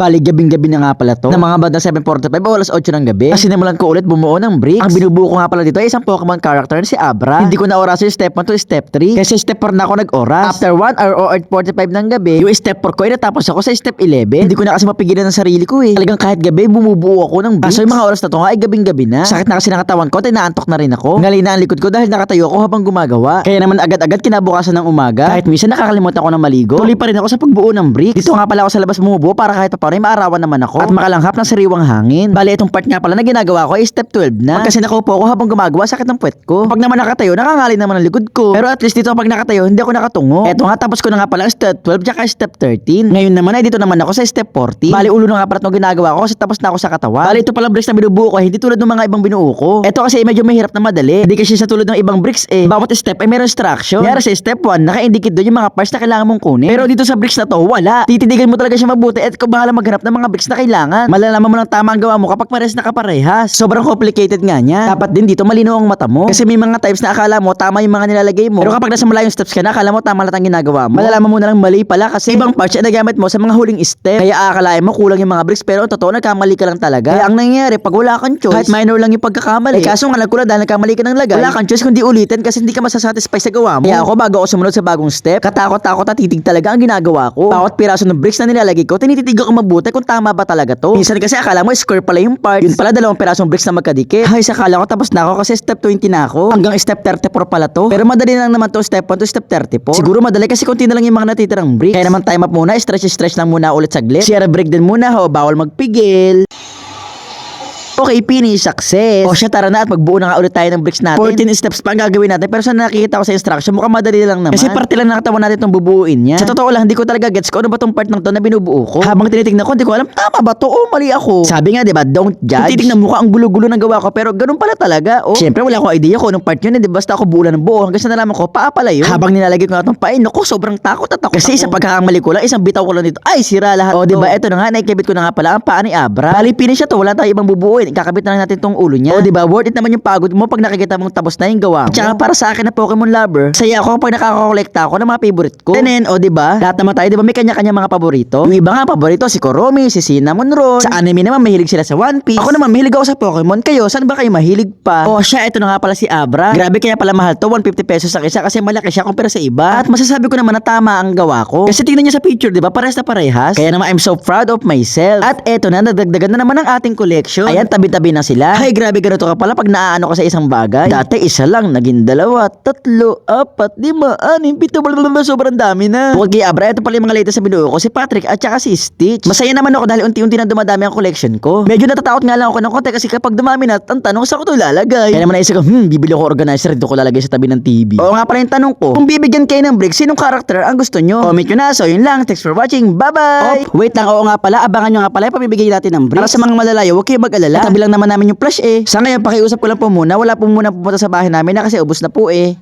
Bali, gabing-gabi na nga pala to. Na mga banda 7.45 o alas 8 ng gabi. Kasi simulan ko ulit bumuo ng bricks. Ang binubuo ko nga pala dito ay isang Pokemon character na si Abra. Hindi ko na oras yung step 1 to step 3. Kasi step 4 na ako nag-oras. After 1 hour or 45 ng gabi, yung step 4 ko ay natapos ako sa step 11. Hindi ko na kasi mapigilan ng sarili ko eh. Talagang kahit gabi, bumubuo ako ng bricks. Kaso yung mga oras na to nga ay gabing-gabi na. Sakit na kasi ng katawan ko, at inaantok na rin ako. Ngalay na ang likod ko dahil nakatayo ako habang gumagawa. Kaya naman agad-agad kinabukasan ng umaga. Kahit minsan nakakalimutan ko ng maligo. Tuloy pa rin ako sa pagbuo ng bricks. Dito nga pala ako sa labas bumubuo para kahit pa paano ay maarawan naman ako. At makalanghap ng sariwang hangin. Bali, itong part nga pala na ginagawa ko ay step 12 na. Pag kasi nakaupo ako habang gumagawa, sakit ng puwet ko. Pag naman nakatayo, nakangalay naman ang likod ko. Pero at least dito pag nakatayo, hindi ako nakatungo. Eto nga, tapos ko na nga pala ang step 12 tsaka step 13. Ngayon naman ay dito naman ako sa step 14. Bali, ulo na nga pala itong ginagawa ko kasi tapos na ako sa katawan. Bali, ito pala bricks na binubuo ko, hindi tulad ng mga ibang binuo ko. Eto kasi medyo mahirap na madali. Hindi kasi sa tulad ng ibang bricks eh. Bawat step ay meron instruction. Kaya sa step 1, naka-indicate doon yung mga parts na kailangan mong kunin. Pero dito sa bricks na to, wala. Tititigan mo talaga siya mabuti at ikaw bahala maghanap ng mga bricks na kailangan. Malalaman mo lang tama ang gawa mo kapag pares na kaparehas. Sobrang complicated nga niya. Dapat din dito malinaw ang mata mo. Kasi may mga types na akala mo tama yung mga nilalagay mo. Pero kapag nasa malayong steps ka na, akala mo tama lahat ang ginagawa mo. Malalaman mo na lang mali pala kasi ibang parts ay nagamit mo sa mga huling step. Kaya akalain mo kulang yung mga bricks pero ang totoo nagkamali ka lang talaga. Kaya ang nangyayari pag wala kang choice, kahit minor lang yung pagkakamali. Eh kaso nga nagkulang dahil nagkamali ka ng lagay. Wala kang choice kundi ulitin kasi hindi ka masasatisfy sa gawa mo. Kaya ako bago ako sumunod sa bagong step, katakot-takot at titig talaga ang ginagawa ko. Bawat piraso ng bricks na nilalagay ko, tinititigan ko mabuti kung tama ba talaga to. Minsan kasi akala mo square pala yung part. Yun pala dalawang pirasong bricks na magkadikit. Ay, sakala ko tapos na ako kasi step 20 na ako. Hanggang step 34 pala to. Pero madali lang naman to step 1 to step 34. Siguro madali kasi konti na lang yung mga natitirang bricks. Kaya naman time up muna, stretch-stretch lang muna ulit saglit. Share break din muna ho, bawal magpigil. Okay, finish, success. O siya, tara na at magbuo na nga ulit tayo ng bricks natin. 14 steps pa ang gagawin natin. Pero sa nakikita ko sa instruction, mukhang madali lang naman. Kasi parte lang nakatawan natin itong bubuuin niya. Sa totoo lang, hindi ko talaga gets ko ano ba tong part ng to na binubuo ko. Habang tinitignan ko, hindi ko alam, tama ba to o mali ako. Sabi nga, di ba, don't judge. Kung titignan mo ka, ang gulo-gulo ng gawa ko, pero ganun pala talaga. Oh. Siyempre, wala akong idea kung anong part yun. Hindi basta ako buo lang ng buo. Hanggang sa nalaman ko, paa pala yun. Habang nilalagay ko nga itong pain, naku, sobrang takot at takot Kasi ako. sa pagkakamali ko lang, isang bitaw ko lang dito, ay, sira lahat O, di ba, eto na nga, naikabit ko na nga pala ang paa ni Abra. Bali, finish siya to, wala tayong ibang bubuuin. Kakabit na lang natin tong ulo niya. O, di ba, worth it naman yung pagod mo pag nakikita mong tapos na yung gawa mo. Tsaka para sa akin na Pokemon lover, saya ako pag nakakakolekta ako ng mga favorite ko. Tenen, o di ba? Lahat naman tayo, di ba, may kanya-kanya mga paborito. Yung iba nga paborito si Koromi, si Cinnamon Roll. Sa anime naman mahilig sila sa One Piece. Ako naman mahilig ako sa Pokemon. Kayo, saan ba kayo mahilig pa? O siya, ito na nga pala si Abra. Grabe kaya pala mahal to, 150 pesos sa isa kasi malaki siya kumpara sa iba. At masasabi ko naman na tama ang gawa ko. Kasi tingnan niyo sa picture, di ba? Parehas na parehas. Kaya naman I'm so proud of myself. At eto na, nadagdagan na naman ang ating collection. Ayan, tabi-tabi na sila. Ay, grabe ganito ka pala pag naaano ka sa isang bagay. Dati isa lang, naging dalawa, tatlo, apat, lima, anim, pito, blablabla, sobrang dami na. Huwag kay Abra, ito pala yung mga latest sa binuo ko, si Patrick at saka si Stitch. Masaya naman ako dahil unti-unti na dumadami ang collection ko. Medyo natatakot nga lang ako ng konti kasi kapag dumami na, ang tanong saan ko ito lalagay. Kaya naman naisip ko, hmm, bibili ko organizer, dito ko lalagay sa tabi ng TV. Oo nga pala yung tanong ko, kung bibigyan kayo ng break, sinong character ang gusto nyo? Comment nyo na, so yun lang, thanks for watching, bye-bye! Wait lang, oo nga pala, abangan nyo nga pala yung pamibigay natin ng Para bricks. sa mga malalayo, huwag kayong mag-alala. Tabi lang naman namin yung flash eh. Sa ngayon, pakiusap ko lang po muna. Wala po muna pupunta sa bahay namin na kasi ubos na po eh.